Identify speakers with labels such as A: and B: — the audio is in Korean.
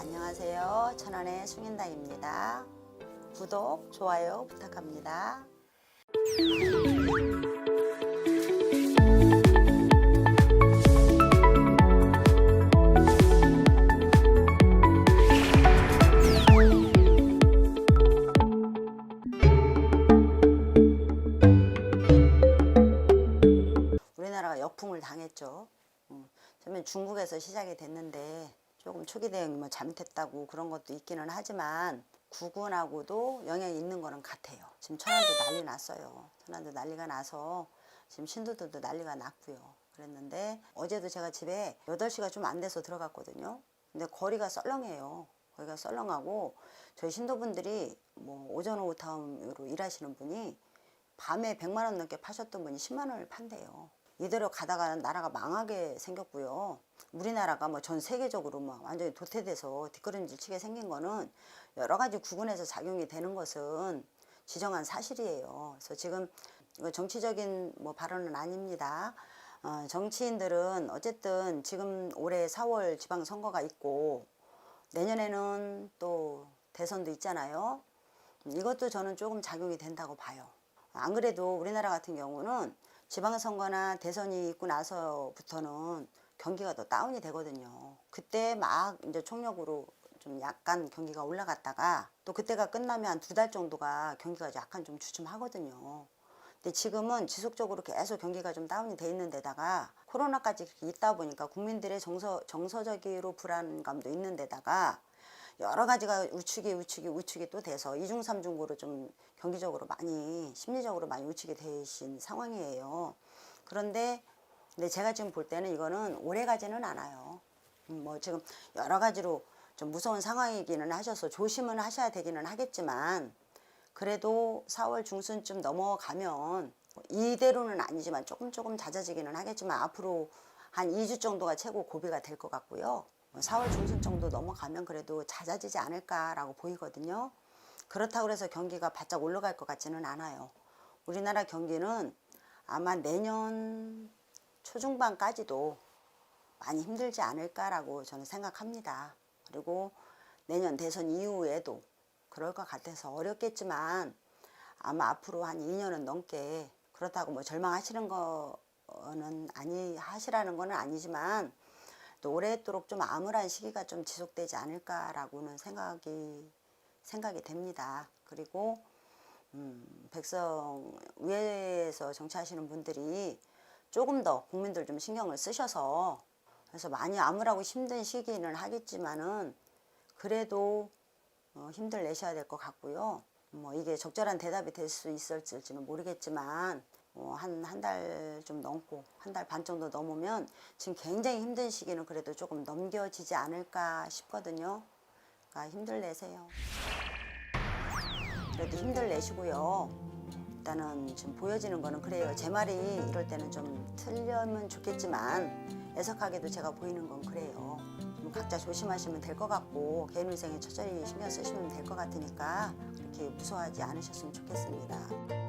A: 안녕하세요. 천안의 숭인다입니다. 구독, 좋아요 부탁합니다. 우리나라가 역풍을 당했죠. 음, 처음엔 중국에서 시작이 됐는데 조금 초기 대응이 뭐 잘못했다고 그런 것도 있기는 하지만 구군하고도 영향이 있는 거는 같아요. 지금 천안도 난리 났어요. 천안도 난리가 나서 지금 신도들도 난리가 났고요. 그랬는데 어제도 제가 집에 8시가 좀 안 돼서 들어갔거든요. 근데 거리가 썰렁해요. 거리가 썰렁하고 저희 신도분들이 뭐 오전 오후 타임으로 일하시는 분이 밤에 100만 원 넘게 파셨던 분이 10만 원을 판대요. 이대로 가다가 나라가 망하게 생겼고요. 우리나라가 뭐 전 세계적으로 뭐 완전히 도태돼서 뒷걸음질 치게 생긴 거는 여러 가지 구군에서 작용이 되는 것은 지정한 사실이에요. 그래서 지금 이거 정치적인 뭐 발언은 아닙니다. 어, 정치인들은 어쨌든 지금 올해 4월 지방선거가 있고 내년에는 또 대선도 있잖아요. 이것도 저는 조금 작용이 된다고 봐요. 안 그래도 우리나라 같은 경우는 지방선거나 대선이 있고 나서부터는 경기가 더 다운이 되거든요. 그때 막 이제 총력으로 좀 약간 경기가 올라갔다가 또 그때가 끝나면 한 두 달 정도가 경기가 약간 좀 주춤하거든요. 근데 지금은 지속적으로 계속 경기가 좀 다운이 돼 있는 데다가 코로나까지 있다 보니까 국민들의 정서, 정서적으로 불안감도 있는 데다가 여러 가지가 우측이 우측이 우측이 또 돼서 이중 삼중고로 좀 경기적으로 많이 심리적으로 많이 우측이 되신 상황이에요. 그런데 근데 제가 지금 볼 때는 이거는 오래 가지는 않아요. 음, 뭐 지금 여러 가지로 좀 무서운 상황이기는 하셔서 조심은 하셔야 되기는 하겠지만 그래도 4월 중순쯤 넘어가면 이대로는 아니지만 조금 조금 잦아지기는 하겠지만 앞으로 한 2주 정도가 최고 고비가 될 것 같고요. 4월 중순 정도 넘어가면 그래도 잦아지지 않을까라고 보이거든요. 그렇다고 해서 경기가 바짝 올라갈 것 같지는 않아요. 우리나라 경기는 아마 내년 초중반까지도 많이 힘들지 않을까라고 저는 생각합니다. 그리고 내년 대선 이후에도 그럴 것 같아서 어렵겠지만 아마 앞으로 한 2년은 넘게 그렇다고 뭐 절망하시는 거는 아니 하시라는 거는 아니지만 또 오랫도록 좀 암울한 시기가 좀 지속되지 않을까라고는 생각이 생각이 됩니다. 그리고 음, 백성 위에서 정치하시는 분들이 조금 더 국민들 좀 신경을 쓰셔서 그래서 많이 암울하고 힘든 시기는 하겠지만은 그래도 어, 힘들 내셔야 될 것 같고요. 뭐 이게 적절한 대답이 될 수 있을지는 모르겠지만 어, 한 한 달 좀 넘고 한 달 반 정도 넘으면 지금 굉장히 힘든 시기는 그래도 조금 넘겨지지 않을까 싶거든요. 그러니까 힘들 내세요. 그래도 힘들 내시고요. 일단은 지금 보여지는 거는 그래요. 제 말이 이럴 때는 좀 틀리면 좋겠지만 애석하게도 제가 보이는 건 그래요. 좀 각자 조심하시면 될 것 같고 개인 위생에 처절히 신경 쓰시면 될 것 같으니까 그렇게 무서워하지 않으셨으면 좋겠습니다.